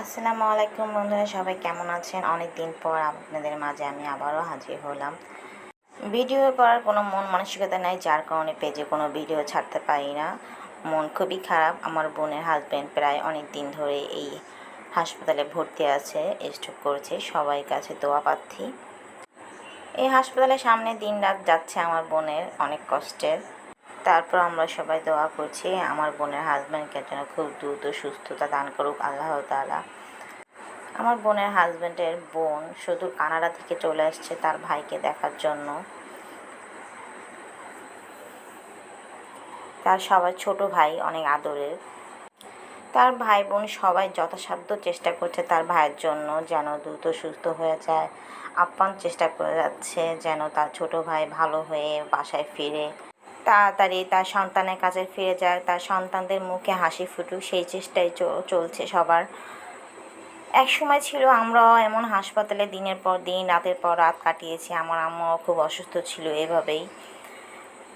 আসসালামু আলাইকুম বন্ধুরা, সবাই কেমন আছেন? অনেক দিন পর আপনাদের মাঝে আমি আবারও হাজির হলাম। ভিডিও করার কোনো মন মানসিকতা নাই, যার কারণে পেজে কোনো ভিডিও ছাড়তে পারি না। মন খুবই খারাপ। আমার বোনের হাজব্যান্ড প্রায় অনেক দিন ধরে এই হাসপাতালে ভর্তি আছে স্ট্রোক করেছে। সবাই কাছে দোয়া প্রার্থী এই হাসপাতালের সামনে দিন রাত যাচ্ছে আমার বোনের, অনেক কষ্টের। তারপর আমরা সবাই দোয়া করছি, আমার বোনের হাজব্যান্ডকে যেন খুব দ্রুত সুস্থতা দান করুক আল্লাহ তাআলা। আমার বোনের হাজব্যান্ডের বোন শুধু কানাডা থেকে চলে আসছে তার ভাইকে দেখার জন্য। তার সবার ছোট ভাই অনেক আদরের। তার ভাই বোন সবাই যথাসাধ্য চেষ্টা করছে তার ভাইয়ের জন্য যেন দ্রুত সুস্থ হয়ে যায়। আপ্যান চেষ্টা করে যাচ্ছে যেন তার ছোট ভাই ভালো হয়ে বাসায় ফিরে। তাড়াতাড়ি তার সন্তানের কাছে ফিরে যায়, তার সন্তানদের মুখে হাসি ফুটুক, সেই চেষ্টাই চলছে সবার। এক সময় ছিল, আমরাও এমন হাসপাতালে দিনের পর দিন, রাতের পর রাত কাটিয়েছি। আমার আম্মাও খুব অসুস্থ ছিল এভাবেই।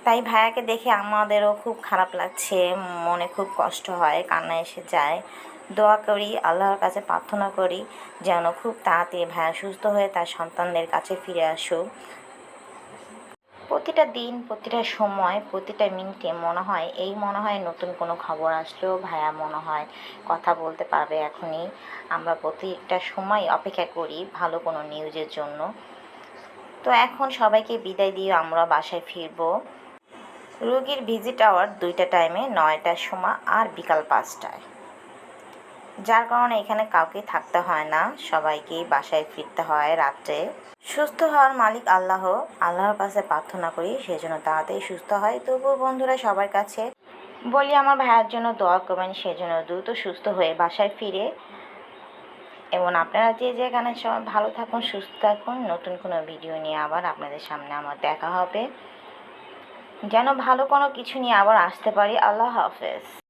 তাই ভাইয়াকে দেখে আমাদেরও খুব খারাপ লাগছে, মনে খুব কষ্ট হয়, কান্না এসে যায়। দোয়া করি, আল্লাহর কাছে প্রার্থনা করি, যেন খুব তাড়াতাড়ি ভাইয়া সুস্থ হয়ে তার সন্তানদের কাছে ফিরে আসুক। প্রতিটা দিন, প্রতিটা সময়, প্রতিটা মিনিটে মনে হয়, এই মনে হয় নতুন কোনো খবর আসলেও ভাইয়া মনে হয় কথা বলতে পারবে এখনই। আমরা প্রতিটা সময় অপেক্ষা করি ভালো কোনো নিউজের জন্য। তো এখন সবাইকে বিদায় দিয়ে আমরা বাসায় ফিরবো। রোগীর ভিজিট আওয়ার দুইটা টাইমে নয়টার সময় আর বিকাল পাঁচটায়। যার কারণে এখানে কাউকে থাকতে হয় না, সবাইকেই বাসায় ফিরতে হয় রাত্রে। সুস্থ হওয়ার মালিক আল্লাহ, আল্লাহর কাছে প্রার্থনা করি সেজন্য তাড়াতাড়ি সুস্থ হয়। তবুও বন্ধুরা সবার কাছে বলি, আমার ভাইয়ের জন্য দোয়া করবেন সেজন্য দ্রুত সুস্থ হয়ে বাসায় ফিরে। এবং আপনারা যে যেখানে সবাই ভালো থাকুন, সুস্থ থাকুন। নতুন কোনো ভিডিও নিয়ে আবার আপনাদের সামনে আমার দেখা হবে। যেন ভালো কোনো কিছু নিয়ে আবার আসতে পারি। আল্লাহ হাফেজ।